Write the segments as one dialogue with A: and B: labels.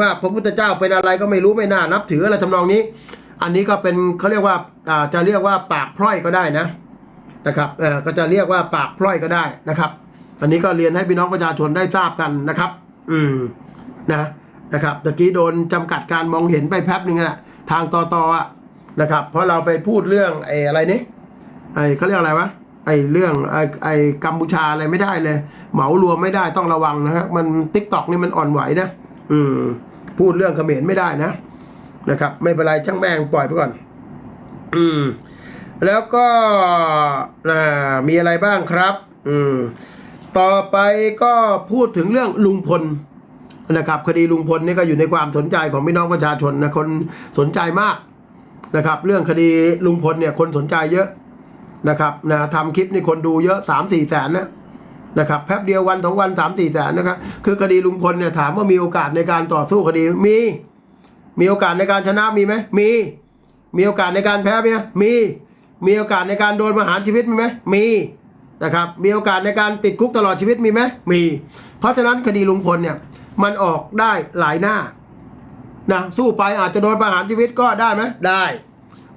A: ว่าพระพุทธเจ้าเป็นอะไรก็ไม่รู้ไม่น่านับถืออะไรทำนองนี้ อันนี้ก็เป็นเขาเรียกว่าอ่าจะเรียกว่าปากพร่อยก็ได้นะนะครับเออก็จะเรียกว่าปากพร่อยก็ได้นะครับ อันนี้ก็เรียนให้พี่น้องประชาชนได้ทราบกันนะครับ อืมนะนะครับตะกี้โดนจำกัดการมองเห็นไปแป๊บหนึ่งอะทางตอตอะนะครับ เพราะเราไปพูดเรื่องไอ้อะไรนี่ไอ้เขาเรียกอะไรวะไอ้เรื่องไอ้ไอ้กัมพูชาอะไรไม่ได้เลย เหมารวมไม่ได้ต้องระวังนะครับมันทิกตอกนี่มันอ่อนไหวนะอืม พูดเรื่องเขมรไม่ได้นะนะครับ ไม่เป็นไรช่างแม่งปล่อยไปก่อน อืม แล้วก็อ่ามีอะไรบ้างครับ อืม ต่อไปก็พูดถึงเรื่องลุงพลนะครับ คดีลุงพลนี่ก็อยู่ในความสนใจของพี่น้องประชาชนนะคนสนใจมากนะครับ เรื่องคดีลุงพลเนี่ยคนสนใจเยอะนะครับนะทำคลิปนี่คนดูเยอะสามสี่แสนนะ นะครับแป๊บเดียววันสองวันสามสี่แสนนะครับคือคดีลุงพลเนี่ยถามว่ามีโอกาสในการต่อสู้คดีมี มีโอกาสในการชนะมีไหมมี มีโอกาสในการแพ้ไหมมี มีโอกาสในการโดนประหารชีวิตมีไหมมีนะครับมีโอกาสในการติดคุกตลอดชีวิตมีไหมมี เพราะฉะนั้นคดีลุงพลเนี่ยมันออกได้หลายหน้านะสู้ไปอาจจะโดนประหารชีวิตก็ได้ไหมได้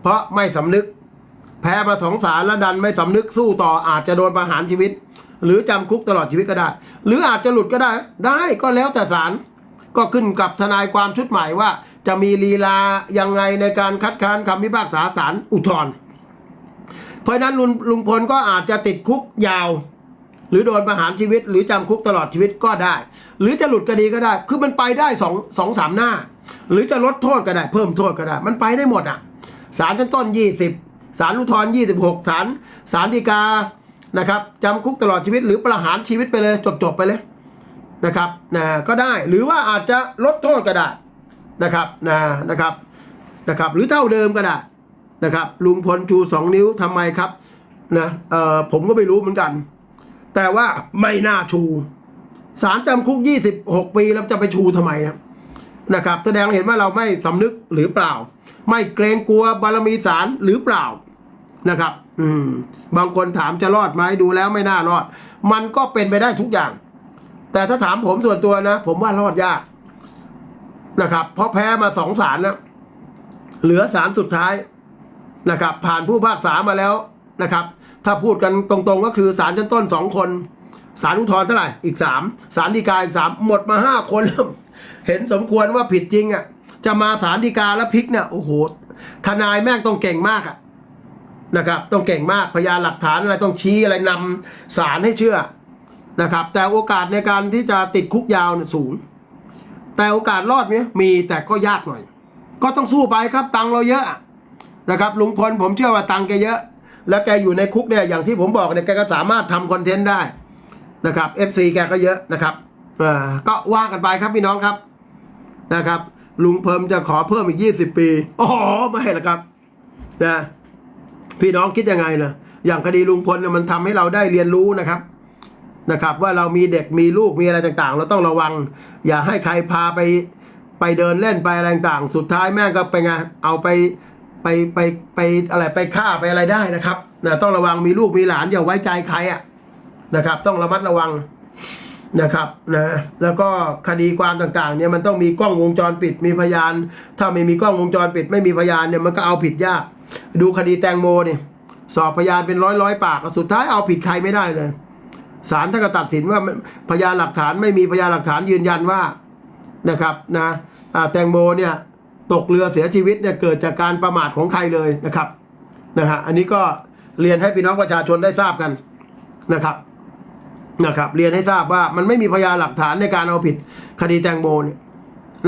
A: เพราะไม่สำนึก แพ้มาสองสารแล้วดันไม่สำนึกสู้ต่ออาจจะโดนประหารชีวิต หรือจำคุกตลอดชีวิตก็ได้ หรืออาจจะหลุดก็ได้ ได้ก็แล้วแต่ศาลก็ขึ้นกับทนายความชุดใหม่ว่า จะมีลีลายังไงในการคัดค้านคำพิพากษาศาลอุทธรณ์เพราะนั้นลุงลุงพลก็อาจจะติดคุกยาว หรือโดนประหารชีวิต หรือจำคุกตลอดชีวิตก็ได้ หรือจะหลุดคดีก็ได้ คือมันไปได้สองสองสามหน้า หรือจะลดโทษก็ได้ เพิ่มโทษก็ได้ มันไปได้หมดอะศาลชั้นต้นยี่สิบศาลอุทธรณ์ยี่สิบหกศาลศาลฎีกา นะครับจำคุกตลอดชีวิตหรือประหารชีวิตไปเลยจบๆไปเลยนะครับนะก็ได้หรือว่าอาจจะลดโทษก็ได้นะครับนะนะครับนะครับหรือเท่าเดิมก็ได้นะครับลุงพลชูสองนิ้วทำไมครับนะเอ่อผมก็ไม่รู้เหมือนกัน แต่ว่าไม่น่าชูสารจำคุก 26 ปีแล้วจะไปชูทำไมนะนะครับ แสดงเห็นว่าเราไม่สำนึกหรือเปล่า ไม่เกรงกลัวบารมีศาลหรือเปล่านะครับ อืม บางคนถามจะรอดไหมดูแล้วไม่น่ารอด มันก็เป็นไปได้ทุกอย่าง แต่ถ้าถามผมส่วนตัวนะ ผมว่ารอดยากนะครับ เพราะแพ้มาสองศาลแล้วเหลือศาลสุดท้ายนะครับ ผ่านผู้พากษามาแล้วนะครับ ถ้าพูดกันตรงๆก็คือศาลชั้นต้นสองคนศาลอุทธรณ์เท่าไหร่อีกสามศาลฎีกาอีกสามหมดมาห้าคนแล้วเห็นสมควรว่าผิดจริงอะ จะมาศาลฎีกาแล้วพลิกเนี่ยโอ้โหทนายแม่งต้องเก่งมากอะ นะครับต้องเก่งมากพยานหลักฐานอะไรต้องชี้อะไรนำศาลให้เชื่อนะครับ แต่โอกาสในการที่จะติดคุกยาวเนี่ยสูง แต่โอกาสรอดเนี่ยมีแต่ก็ยากหน่อย ก็ต้องสู้ไปครับตังเราเยอะนะครับลุงพลผมเชื่อว่าตังแกเยอะ แล้วแกอยู่ในคุกเนี่ยอย่างที่ผมบอกเนี่ยแกก็สามารถทำคอนเทนต์ได้นะครับ FC แกก็เยอะนะครับอ่าก็ว่ากันไปครับพี่น้องครับนะครับ ลุงเพิ่มจะขอเพิ่มอีก 20 ปีอ๋อไม่ละครับนะ พี่น้องคิดยังไงนะอย่างคดีลุงพลเนี่ยมันทำให้เราได้เรียนรู้นะครับนะครับ ว่าเรามีเด็กมีลูกมีอะไรต่างๆ เราต้องระวัง อย่าให้ใครพาไปไปเดินเล่นไปอะไรต่างๆ สุดท้ายแม่ก็ไปไงเอาไปไปไปไปอะไรไปฆ่าไปอะไรได้นะครับนะต้องระวังมีลูกมีหลานอย่าไว้ใจใครอะนะครับ ต้องระมัดระวังนะครับนะแล้วก็คดีความต่างๆเนี่ยมันต้องมีกล้องวงจรปิดมีพยาน ถ้าไม่มีกล้องวงจรปิด ไม่มีพยานเนี่ยมันก็เอาผิดยาก ดูคดีแตงโมเนี่ยสอบพยานเป็นร้อยร้อยปากสุดท้ายเอาผิดใครไม่ได้เลยศาลท่านก็ตัดสินว่าพยานหลักฐานไม่มีพยานหลักฐานยืนยันว่านะครับนะแตงโมเนี่ยตกเรือเสียชีวิตเนี่ยเกิดจากการประมาทของใครเลยนะครับนะฮะอันนี้ก็เรียนให้พี่น้องประชาชนได้ทราบกันนะครับนะครับเรียนให้ทราบว่ามันไม่มีพยานหลักฐานในการเอาผิดคดีแตงโมเนี่ย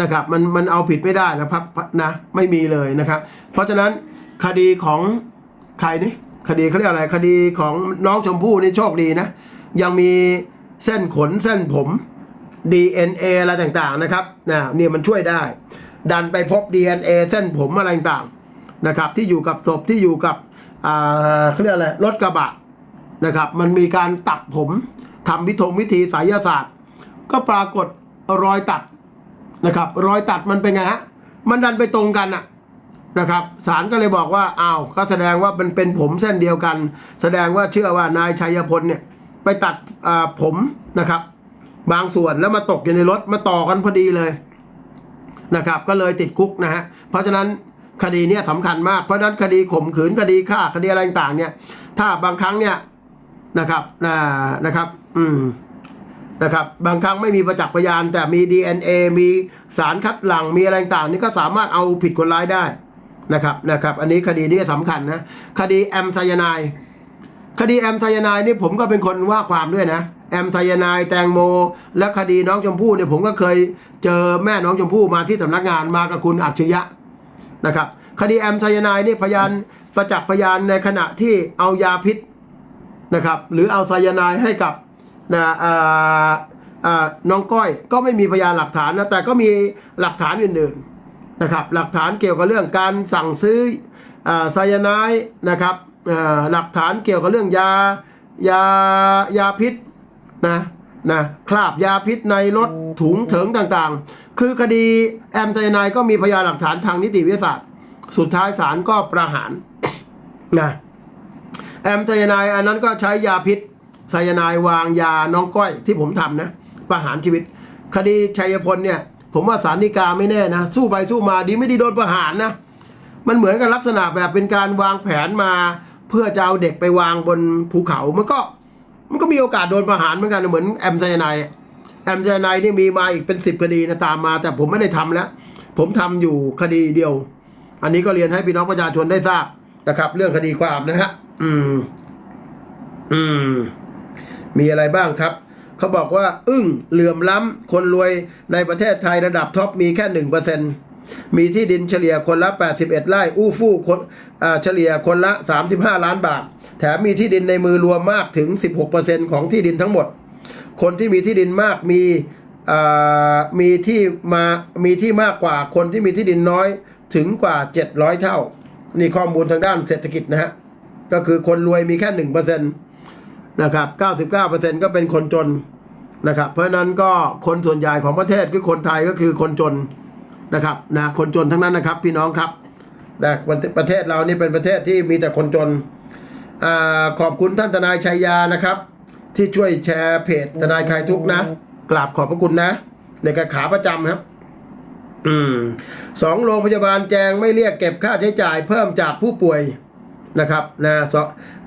A: นะครับมันมันเอาผิดไม่ได้นะครับนะไม่มีเลยนะครับ เพราะฉะนั้น คดีของใครนี่คดีเขาเรียกอะไรคดีของน้องชมพู่นี่โชคดีนะ ยังมีเส้นขนเส้นผม DNA อะไรต่างๆนะครับนะเนี่ยมันช่วยได้ ดันไปพบ DNA เส้นผมอะไรต่างๆนะครับ ที่อยู่กับศพที่อยู่กับเขาเรียกอะไรรถกระบะนะครับ มันมีการตัดผมทำวิธงวิธีไสยศาสตร์ ก็ปรากฏรอยตัดนะครับ รอยตัดมันเป็นไงฮะมันดันไปตรงกันอะ นะครับศาลก็เลยบอกว่าอ้าวก็แสดงว่ามันเป็นผมเส้นเดียวกัน แสดงว่าเชื่อว่านายชัยพลเนี่ยไปตัดผมนะครับ บางส่วนแล้วมาตกอยู่ในรถมาต่อกันพอดีเลยนะครับ ก็เลยติดคุกนะฮะเพราะฉะนั้นคดีเนี้ยสำคัญมากเพราะฉะนั้นคดีข่มขืนคดีฆ่าคดีอะไรต่างเนี่ยถ้าบางครั้งเนี่ยนะครับอ่านะครับ อืมนะครับ บางครั้งไม่มีประจักษ์พยานแต่มี DNA มีสารคัดหลั่งมีอะไรต่างนี่ก็สามารถเอาผิดคนร้ายได้ นะครับนะครับ อันนี้คดีนี้สำคัญนะคดีแอมไซยาไนด์คดีแอมไซยาไนด์นี่ผมก็เป็นคนว่าความด้วยนะแอมไซยาไนด์แตงโม และคดีน้องชมพู่เนี่ยผมก็เคยเจอแม่น้องชมพู่มาที่สำนักงานมากับคุณอัจฉริยะนะครับ คดีแอมไซยาไนด์นี่พยานประจักษ์พยานในขณะที่เอายาพิษนะครับ หรือเอาไซยาไนด์ให้กับนะอ่าน้องก้อยก็ไม่มีพยานหลักฐานนะแต่ก็มีหลักฐานอื่นๆ นะครับหลักฐานเกี่ยวกับเรื่องการสั่งซื้ออ่าไซยาไนด์นะครับอ่าหลักฐานเกี่ยวกับเรื่องยายายาพิษนะนะคราบยาพิษในรถถุงเถิงต่างๆ คือคดีแอมไซยาไนด์ก็มีพยานหลักฐานทางนิติวิทยาศาสตร์ สุดท้ายศาลก็ประหารนะแอมไซยาไนด์อันนั้นก็ใช้ยาพิษไซยาไนด์วางยาน้องก้อยที่ผมทำนะประหารชีวิต คดีชัยพลเนี่ย ผมว่าสารนิกาไม่แน่นะ สู้ไปสู้มาดีไม่ดีโดนประหารนะ มันเหมือนกับลักษณะแบบเป็นการวางแผนมา เพื่อจะเอาเด็กไปวางบนภูเขา มันก็ มันก็มีโอกาสโดนประหารเหมือนกันเหมือนแอมไซยาไนด์แอมไซยาไนด์นี่มีมาอีกเป็นสิบคดีนะตามมา แต่ผมไม่ได้ทำแล้ว ผมทำอยู่คดีเดียว อันนี้ก็เรียนให้พี่น้องประชาชนได้ทราบนะครับ เรื่องคดีความนะฮะอืม อืม มีอะไรบ้างครับ เขาบอกว่า อึ้งเหลื่อมล้ำคนรวยในประเทศไทยระดับท็อปมีแค่หนึ่งเปอร์เซ็นมีที่ดินเฉลี่ยคนละ 81 ไร่ อู้ฟู่คนเฉลี่ยคนละ 35 ล้านบาท แถมมีที่ดินในมือรวมมากถึง 16%ของที่ดินทั้งหมด คนที่มีที่ดินมากมีมีที่มามีที่มากกว่าคนที่มีที่ดินน้อยถึงกว่า 700 เท่า นี่ข้อมูลทางด้านเศรษฐกิจนะฮะ ก็คือคนรวยมีแค่ห นะครับเก้าสิบเก้าเปอร์เซ็นก็เป็นคนจนนะครับ เพราะนั้นก็คนส่วนใหญ่ของประเทศคือคนไทยก็คือคนจนนะครับนะคนจนทั้งนั้นนะครับ พี่น้องครับนะประเทศเรานี่เป็นประเทศที่มีแต่คนจนอาขอบคุณท่านทนายชัยยานะครับ ที่ช่วยแชร์เพจทนายคลายทุกข์นะกราบขอบพระคุณนะ ในการขาประจำครับ อืมสองโรงพยาบาลแจงไม่เรียกเก็บค่าใช้จ่ายเพิ่มจากผู้ป่วยนะครับนะส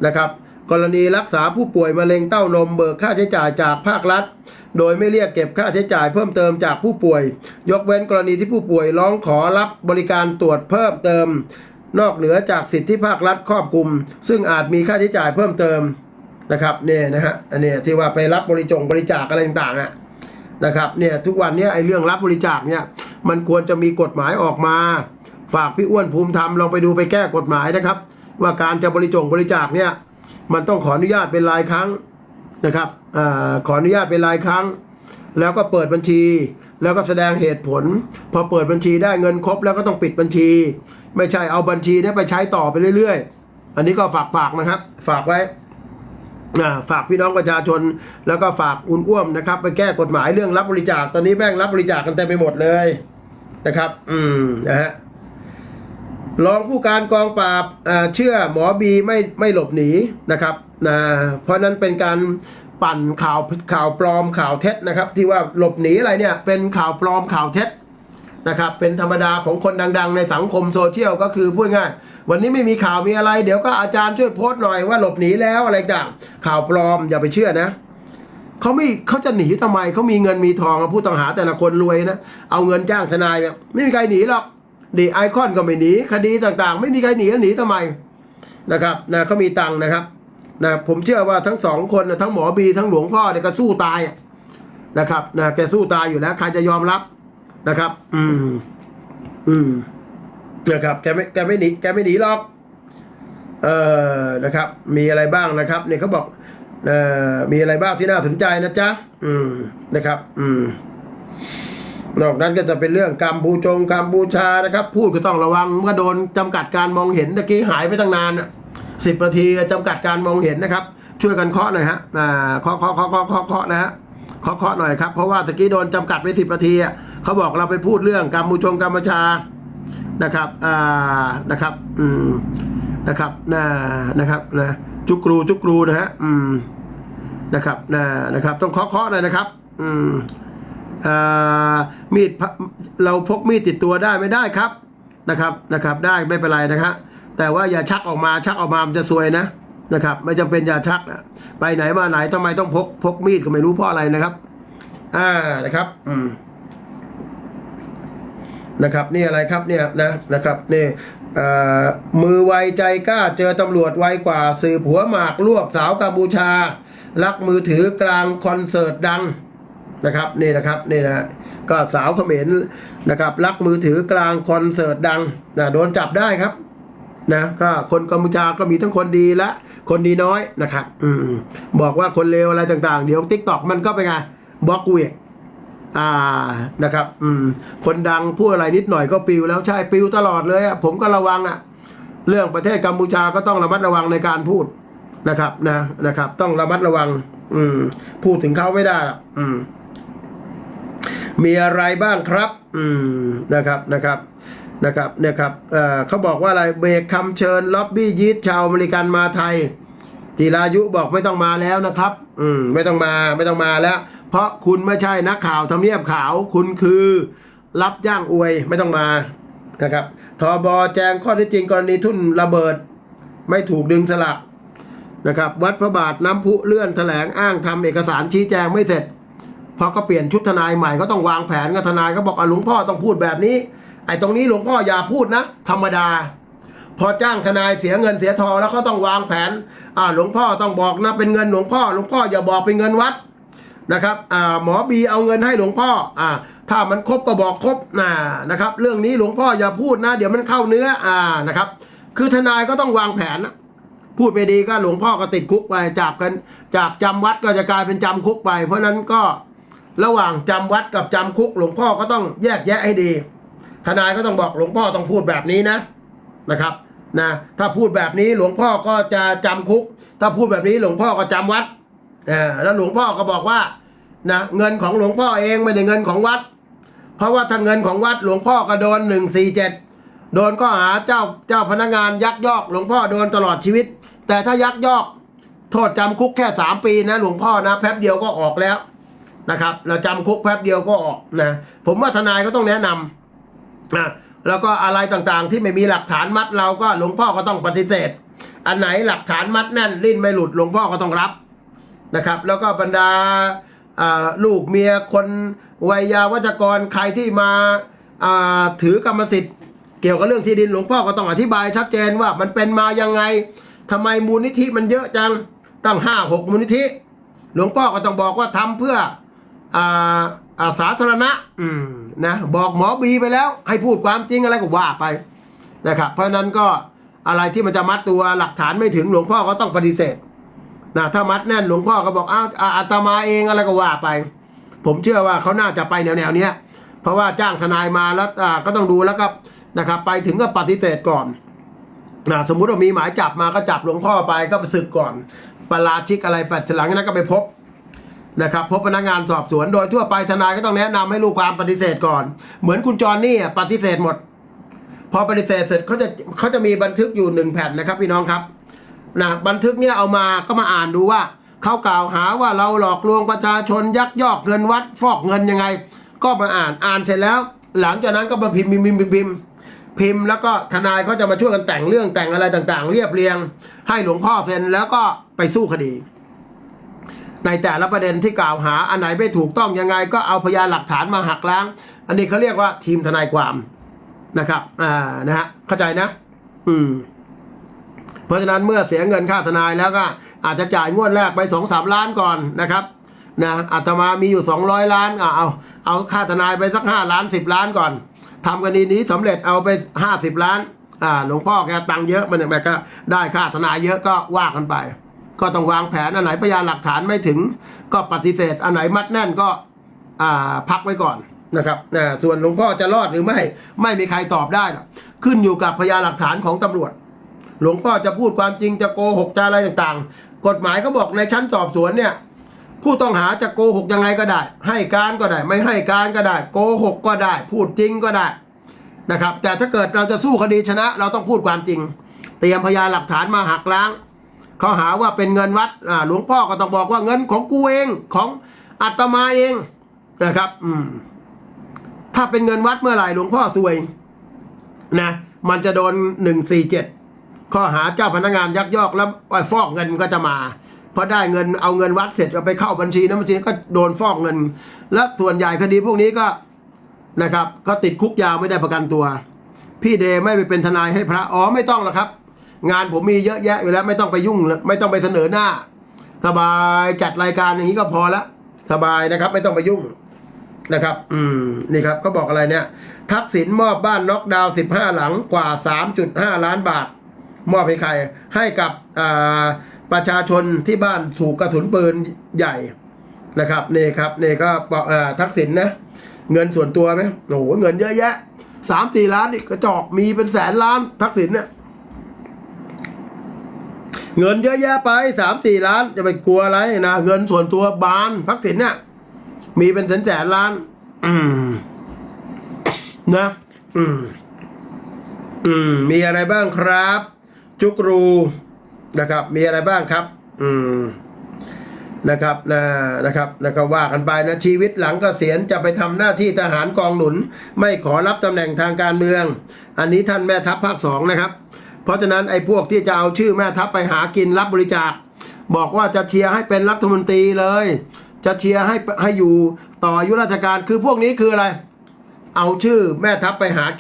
A: นะครับ กรณีรักษาผู้ป่วยมะเร็งเต้านมเบิกค่าใช้จ่ายจากภาครัฐ โดยไม่เรียกเก็บค่าใช้จ่ายเพิ่มเติมจากผู้ป่วย ยกเว้นกรณีที่ผู้ป่วยร้องขอรับบริการตรวจเพิ่มเติม นอกเหนือจากสิทธิภาครัฐครอบคลุม ซึ่งอาจมีค่าใช้จ่ายเพิ่มเติมนะครับเนี่ยนะฮะอันนี้ที่ว่าไปรับบริจงบริจาคอะไรต่างๆอะนะครับเนี่ยทุกวันนี้ไอ้เรื่องรับบริจาคเนี่ยมันควรจะมีกฎหมายออกมา ฝากพี่อ้วนภูมิธรรมลองไปดูไปแก้กฎหมายนะครับ ว่าการจะบริจงบริจาคเนี่ย มันต้องขออนุญาตเป็นรายครั้งนะครับอาขออนุญาตเป็นรายครั้ง แล้วก็เปิดบัญชี แล้วก็แสดงเหตุผล พอเปิดบัญชีได้เงินครบแล้วก็ต้องปิดบัญชี ไม่ใช่เอาบัญชีนี้ไปใช้ต่อไปเรื่อย ๆ อันนี้ก็ฝากฝากนะครับ ฝากไว้อ่าฝากพี่น้องประชาชน แล้วก็ฝากอุ่นอ้วมนะครับ ไปแก้กฎหมายเรื่องรับบริจาคตอนนี้แม่งรับบริจาคกันเต็มไปหมดเลยนะครับ อืมนะฮะ รองผู้การกองปราบเชื่อหมอบีไม่ไม่หลบหนีนะครับนะเพราะนั้นเป็นการปั่นข่าวข่าวปลอมข่าวเท็จนะครับ ที่ว่าหลบหนีอะไรเนี่ยเป็นข่าวปลอมข่าวเท็จนะครับเป็นธรรมดาของคนดัง ๆ ในสังคมโซเชียลก็คือพูดง่าย วันนี้ไม่มีข่าวมีอะไร เดี๋ยวก็อาจารย์ช่วยโพสต์หน่อยว่าหลบหนีแล้วอะไรต่างข่าวปลอมอย่าไปเชื่อนะเขาไม่เขาจะหนีทำไมเขามีเงินมีทองผู้ต้องหาแต่ละคนรวยนะเอาเงินจ้างทนายแบบไม่มีใครหนีหรอก ดีไอคอนก็ไม่หนีคดีต่างๆ ไม่มีใครหนีหนีทำไมนะครับนะเขามีตังค์นะครับนะผมเชื่อว่าทั้งสองคนนะทั้งหมอบีทั้งหลวงพ่อเนี่ยก็สู้ตายนะครับนะแกสู้ตายอยู่แล้วใครจะยอมรับนะครับ อืม อืมนะครับแกไม่แกไม่หนีแกไม่หนีหรอก เอ่อนะครับ มีอะไรบ้างนะครับเนี่ยเขาบอกเอ่อมีอะไรบ้างที่น่าสนใจนะจ๊ะอืมนะครับ อืม นอกนั้นก็จะเป็นเรื่องกัมพูชงกัมพูชานะครับ พูดก็ต้องระวังเมื่อโดนจำกัดการมองเห็นตะกี้หายไปตั้งนานสิบนาทีจำกัดการมองเห็นนะครับ ช่วยกันเคาะหน่อยฮะอ่าเคาะเคาะเคาะเคาะเคาะเคาะนะฮะเคาะเคาะหน่อยครับเพราะว่าตะกี้โดนจำกัดไปสิบนาทีเขาบอกเราไปพูดเรื่องกัมพูชงกัมพูชานะครับอ่านะครับอืมนะครับนะนะครับนะจุกรูจุกรูนะฮะอืมนะครับนะนะครับ ต้องเคาะเคาะหน่อยนะครับ อืม มีดเราพกมีดติดตัวได้ไม่ได้ครับนะครับนะครับได้ไม่เป็นไรนะครับแต่ว่าอย่าชักออกมาชักออกมามันจะซวยนะนะครับไม่จำเป็นอย่าชักนะไปไหนมาไหนทำไมต้องพกพกมีดก็ไม่รู้เพราะอะไรนะครับอ่านะครับอืมนะครับนี่อะไรครับเนี่ยนะนะครับนี่มือไวใจกล้าเจอตำรวจไวกว่าสืบหัวหมากรวบสาวกัมพูชา ลักมือถือกลางคอนเสิร์ตดัง นะครับนี่นะครับนี่นะก็สาวเขมรนะครับลักมือถือกลางคอนเสิร์ตดังนะโดนจับได้ครับนะก็คนกัมพูชาก็มีทั้งคนดีและคนดีน้อยนะครับอืมบอกว่าคนเลวอะไรต่างๆ เดี๋ยวทิกตอกมันก็ไปไงบล็อกเวกอ่านะครับ อืม คนดังพูดอะไรนิดหน่อยก็ปิวแล้วใช่ปิวตลอดเลยอะผมก็ระวังอะเรื่องประเทศกัมพูชาก็ต้องระมัดระวังในการพูดนะครับ นะนะครับ ต้องระมัดระวัง อืม พูดถึงเขาไม่ได้อืม มีอะไรบ้างครับ อืมนะครับนะครับนะครับเนี่ยครับเอ่อเขาบอกว่าอะไรเบรกคำเชิญล็อบบี้ยีดชาวอเมริกันมาไทยจิรายุบอกไม่ต้องมาแล้วนะครับ อืมไม่ต้องมาไม่ต้องมาแล้ว เพราะคุณไม่ใช่นักข่าวทำเนียบขาวคุณคือ รับจ้างอวยไม่ต้องมานะครับทบแจ้งข้อท็จจริงกรณีทุ่นระเบิด ไม่ถูกดึงสลักนะครับ วัดพระบาทน้ำพุเลื่อนแถลงอ้างทำเอกสารชี้แจงไม่เสร็จ พอก็เปลี่ยนชุดทนายใหม่ก็ต้องวางแผนก็ทนายก็บอกอะหลวงพ่อต้องพูดแบบนี้ ไอ้ตรงนี้หลวงพ่ออย่าพูดนะ ธรรมดา พอจ้างทนายเสียเงินเสียทองแล้วเขาต้องวางแผนอ่าหลวงพ่อต้องบอกนะเป็นเงินหลวงพ่อหลวงพ่ออย่าบอกเป็นเงินวัดนะครับอ่าหมอบีเอาเงินให้หลวงพ่ออ่าถ้ามันครบก็บอกครบนะนะครับ เรื่องนี้หลวงพ่ออย่าพูดนะ เดี๋ยวมันเข้าเนื้ออ่านะครับ คือทนายก็ต้องวางแผนนะพูดไม่ดีก็หลวงพ่อก็ติดคุกไปจากกันจากจำวัดก็จะกลายเป็นจำคุกไป เพราะนั้นก็ ระหว่างจำวัดกับจำคุก หลวงพ่อก็ต้องแยกแยะให้ดี ทนายก็ต้องบอกหลวงพ่อต้องพูดแบบนี้นะนะครับนะถ้าพูดแบบนี้หลวงพ่อก็จะจำคุก ถ้าพูดแบบนี้หลวงพ่อก็จำวัดแล้วหลวงพ่อก็บอกว่านะเงินของหลวงพ่อเองไม่ได้เงินของวัด เพราะว่าถ้าเงินของวัดหลวงพ่อก็โดนหนึ่งสี่เจ็ดโดนข้อหาเจ้าเจ้าพนักงานยักยอก หลวงพ่อโดนตลอดชีวิต แต่ถ้ายักยอก โทษจำคุกแค่สามปีนะหลวงพ่อนะแป๊บเดียวก็ออกแล้ว นะครับ เราจำคุกแป๊บเดียวก็ออกนะผมว่าทนายก็ต้องแนะนำอะแล้วก็อะไรต่างๆ ที่ไม่มีหลักฐานมัดเราก็หลวงพ่อก็ต้องปฏิเสธ อันไหนหลักฐานมัดแน่นลิ้นไม่หลุดหลวงพ่อก็ต้องรับนะครับ แล้วก็บรรดาลูกเมียคนวัยยาวัจกรใครที่มาาถือกรรมสิทธิ์เกี่ยวกับเรื่องที่ดินหลวงพ่อก็ต้องอธิบายชัดเจนว่ามันเป็นมายังไงทำไมมูลนิธิมันเยอะจังตั้งห้าหกมูลนิธิ หลวงพ่อก็ต้องบอกว่าทำเพื่อ สาธารณะอืมนะบอกหมอบีไปแล้ว ให้พูดความจริงอะไรก็ว่าไปนะครับ เพราะฉะนั้นก็อะไรที่มันจะมัดตัวหลักฐานไม่ถึงหลวงพ่อก็ต้องปฏิเสธนะถ้ามัดแน่นหลวงพ่อก็บอกอ้าวอ่าอาตมาเองอะไรก็ว่าไป ผมเชื่อว่าเขาน่าจะไปแนวแนวๆเนี้ยเพราะว่าจ้างทนายมาแล้วอ่าก็ต้องดูแล้วก็นะครับ ไปถึงก็ปฏิเสธก่อนนะสมมุติว่ามีหมายจับมาก็จับหลวงพ่อไปก็ไปศึกก่อนประราชิกอะไรไปหลังจากนั้นก็ไปพบ นะครับพบพนักงานสอบสวนโดยทั่วไปทนายก็ต้องแนะนำให้ลูกความปฏิเสธก่อน เหมือนคุณจรนี่ปฏิเสธหมด พอปฏิเสธเสร็จเขาจะเขาจะมีบันทึกอยู่หนึ่งแผ่นนะครับ พี่น้องครับนะบันทึกเนี่ยเอามาก็มาอ่านดูว่าเขากล่าวหาว่าเราหลอกลวงประชาชนยักยอกเงินวัดฟอกเงินยังไง ก็มาอ่านอ่านเสร็จแล้ว หลังจากนั้นก็มาพิมพ์พิมพ์พิมพ์พิมพ์พิมพ์พิมพ์แล้วก็ทนายเขาจะมาช่วยกันแต่งเรื่องแต่งอะไรต่างๆ เรียบเรียง ให้หลวงพ่อเซ็นแล้วก็ไปสู้คดี ในแต่ละประเด็นที่กล่าวหาอันไหนไม่ถูกต้องยังไง ก็เอาพยานหลักฐานมาหักล้าง อันนี้เขาเรียกว่าทีมทนายความนะครับอ่านะฮะเข้าใจนะ อืมเพราะฉะนั้นเมื่อเสียเงินค่าทนายแล้วก็อาจจะจ่ายงวดแรกไปสองสามล้านก่อนนะครับนะอาตมามีอยู่สองร้อยล้านอะเอาเอาค่าทนายไปสักห้าล้านสิบล้านก่อนทำคดีนี้สำเร็จเอาไปห้าสิบล้านอ่าหลวงพ่อแกตังเยอะมันแบบก็ได้ค่าทนายเยอะก็ว่ากันไป ก็ต้องวางแผนอันไหนพยานหลักฐานไม่ถึง ก็ปฏิเสธอันไหนมัดแน่นก็พักไว้ก่อนนะครับนะส่วนหลวงพ่อจะรอดหรือไม่ไม่มีใครตอบได้หรอกขึ้นอยู่กับพยานหลักฐานของตำรวจ หลวงพ่อจะพูดความจริงจะโกหกจะอะไรต่างๆ กฎหมายเขาบอกในชั้นสอบสวนเนี่ยผู้ต้องหาจะโกหกยังไงก็ได้ ให้การก็ได้ ไม่ให้การก็ได้ โกหกก็ได้ พูดจริงก็ได้นะครับ แต่ถ้าเกิดเราจะสู้คดีชนะ เราต้องพูดความจริง เตรียมพยานหลักฐานมาหักล้าง เขาหาว่าเป็นเงินวัดหลวงพ่อก็ต้องบอกว่าเงินของกูเองของอาตมาเองนะครับ อืม ถ้าเป็นเงินวัดเมื่อไหร่หลวงพ่อซวย นะ มันจะโดนหนึ่งสี่เจ็ดข้อหาเจ้าพนักงานยักยอกแล้วฟอกเงินก็จะมาพอได้เงินเอาเงินวัดเสร็จเอาไปเข้าบัญชีนั้นบัญชีก็โดนฟอกเงิน และส่วนใหญ่คดีพวกนี้ก็นะครับ ก็ติดคุกยาวไม่ได้ประกันตัว พี่เดไม่ไปเป็นทนายให้พระอ๋อไม่ต้องหรอกครับ งานผมมีเยอะแยะอยู่แล้วไม่ต้องไปยุ่ง ไม่ต้องไปเสนอหน้า สบายจัดรายการอย่างนี้ก็พอละ สบายนะครับ ไม่ต้องไปยุ่งนะครับ อืม นี่ครับก็บอกอะไรเนี่ย ทักษิณมอบบ้านน็อกดาวน์15หลังกว่า3.5ล้านบาท มอบให้ใคร ให้กับอประชาชนที่บ้านถูกกระสุนปืนใหญ่นะครับนี่ครับนี่ก็บอกอทักษิณนะ เงินส่วนตัวไหมโอ้โหเงินเยอะแยะสามสี่ล้านนี่กระจอกมีเป็นแสนล้านทักษิณเนี่ย เงินเยอะแยะไปสามสี่ล้านจะไปกลัวอะไรนะเงินส่วนตัวบานทักษิณเนี่ยมีเป็นแสนแสนล้าน อืม นะ อืม อืม มีอะไรบ้างครับ จุกรูนะครับ มีอะไรบ้างครับ อืมนะครับนะนะครับแล้วก็ว่ากันไปนะชีวิตหลังเกษียณจะไปทำหน้าที่ทหารกองหนุน ไม่ขอรับตำแหน่งทางการเมือง อันนี้ท่านแม่ทัพภาคสองนะครับ เพราะฉะนั้นไอ้พวกที่จะเอาชื่อแม่ทัพไปหากินรับบริจาค บอกว่าจะเชียร์ให้เป็นรัฐมนตรีเลย จะเชียร์ให้ให้อยู่ต่ออายุราชการคือพวกนี้คืออะไร เอาชื่อแม่ทัพไปหา